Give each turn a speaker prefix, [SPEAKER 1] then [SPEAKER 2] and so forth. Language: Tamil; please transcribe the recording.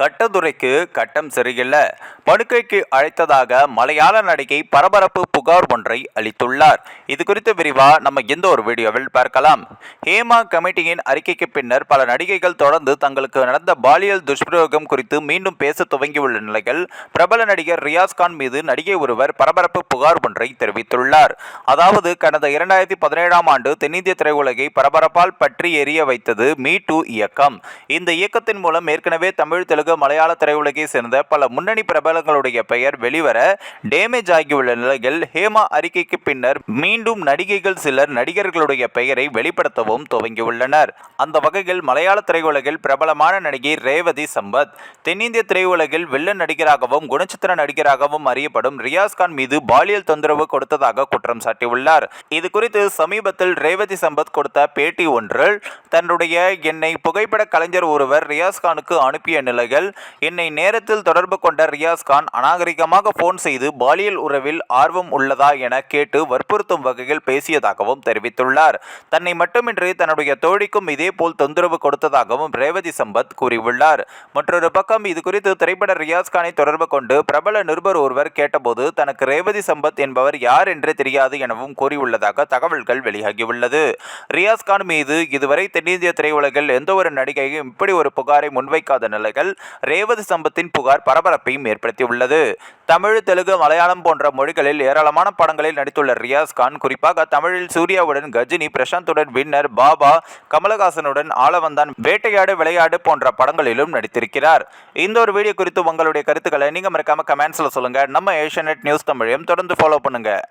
[SPEAKER 1] கட்டதுரைக்கு கட்டம் சரியில்லை படுக்கைக்கு அழைத்ததாக மலையாள நடிகை பரபரப்பு புகார் ஒன்றை அளித்துள்ளார். இது குறித்து விரிவா நம்ம இந்த ஒரு வீடியோவில் பார்க்கலாம். ஹேமா கமிட்டியின் அறிக்கைக்கு பின்னர் பல நடிகைகள் தொடர்ந்து தங்களுக்கு நடந்த பாலியல் துஷ்பிரயோகம் குறித்து மீண்டும் பேச துவங்கியுள்ள நிலையில் பிரபல நடிகர் ரியாஸ் கான் மீது நடிகை ஒருவர் பரபரப்பு புகார் ஒன்றை தெரிவித்துள்ளார். அதாவது கடந்த இரண்டாயிரத்தி பதினேழாம் ஆண்டு தென்னிந்திய திரையுலகை பரபரப்பால் பற்றி எரிய வைத்தது மீ டூ இயக்கம். இந்த இயக்கத்தின் மூலம் ஏற்கனவே தமிழ் தெலுங்கு மலையாள திரையுலகை சேர்ந்த பல முன்னணி பிரபலங்களுடைய பெயர் வெளிவர டேமேஜ் ஆகியுள்ள நிலையில் ஹேமா அறிக்கைக்கு பின்னர் மீண்டும் நடிகைகள் சிலர் நடிகர்களுடைய பெயரை வெளிப்படுத்தவும் துவங்கியுள்ளனர். அந்த வகையில் மலையாள திரையுலகில் பிரபலமான நடிகை ரேவதி சம்பத் தென்னிந்திய திரையுலகில் வில்லன் நடிகராகவும் குணச்சித்திர நடிகராகவும் அறியப்படும் ரியாஸ் கான் மீது பாலியல் தொந்தரவு கொடுத்ததாக குற்றம் சாட்டியுள்ளார். இது குறித்து சமீபத்தில் ரேவதி சம்பத் கொடுத்த பேட்டி ஒன்றில் தன்னுடைய என்னை புகைப்பட கலைஞர் ஒருவர் ரியாஸ் கானுக்கு அனுப்பிய நிலையில் என்னை நேரத்தில் தொடர்பு கொண்ட ரியாஸ் கான் அநாகரிகமாக போன் செய்து பாலியல் உறவில் ஆர்வம் உள்ளதா என கேட்டு வற்புறுத்தும் வகையில் பேசியதாகவும் தெரிவித்துள்ளார். தன்னை மட்டுமின்றி தன்னுடைய தோழிக்கும் இதேபோல் தொந்தரவு கொடுத்ததாகவும் ரேவதி சம்பத் கூறியுள்ளார். மற்றொரு பக்கம் இது குறித்து திரைப்பட ரியாஸ்கானை தொடர்பு கொண்டு பிரபல நிருபர் ஒருவர் கேட்டபோது தனக்கு ரேவதி சம்பத் என்பவர் யார் என்றே தெரியாது எனவும் கூறியுள்ளதாக தகவல்கள் வெளியாகியுள்ளது. ரியாஸ் கான் மீது இதுவரை தென்னிந்திய திரையுலகில் எந்த ஒரு நடிகையும் இப்படி ஒரு புகாரை முன்வைக்காத நிலையில் ரேவதி சம்பத்தின் புகார் பரபரப்பையும் ஏற்படுத்தியுள்ளது. தமிழ் தெலுங்கு மலையாளம் போன்ற மொழிகளில் ஏராளமான படங்களில் நடித்துள்ள ரியாஸ் கான் குறிப்பாக தமிழில் சூர்யாவுடன் கஜினி பிரசாந்துடன் வின்னர் பாபா கமலஹாசனுடன் ஆளவந்தான் வேட்டையாடு விளையாடு போன்ற படங்களிலும் நடித்திருக்கிறார். இந்த ஒரு வீடியோ குறித்து உங்களுடைய கருத்துக்களை நீங்கள் மறக்காம கமெண்ட்ஸில் சொல்லுங்கள் நம்ம ஏஷியநெட் நியூஸ் தமிழையும் தொடர்ந்து ஃபாலோ பண்ணுங்கள்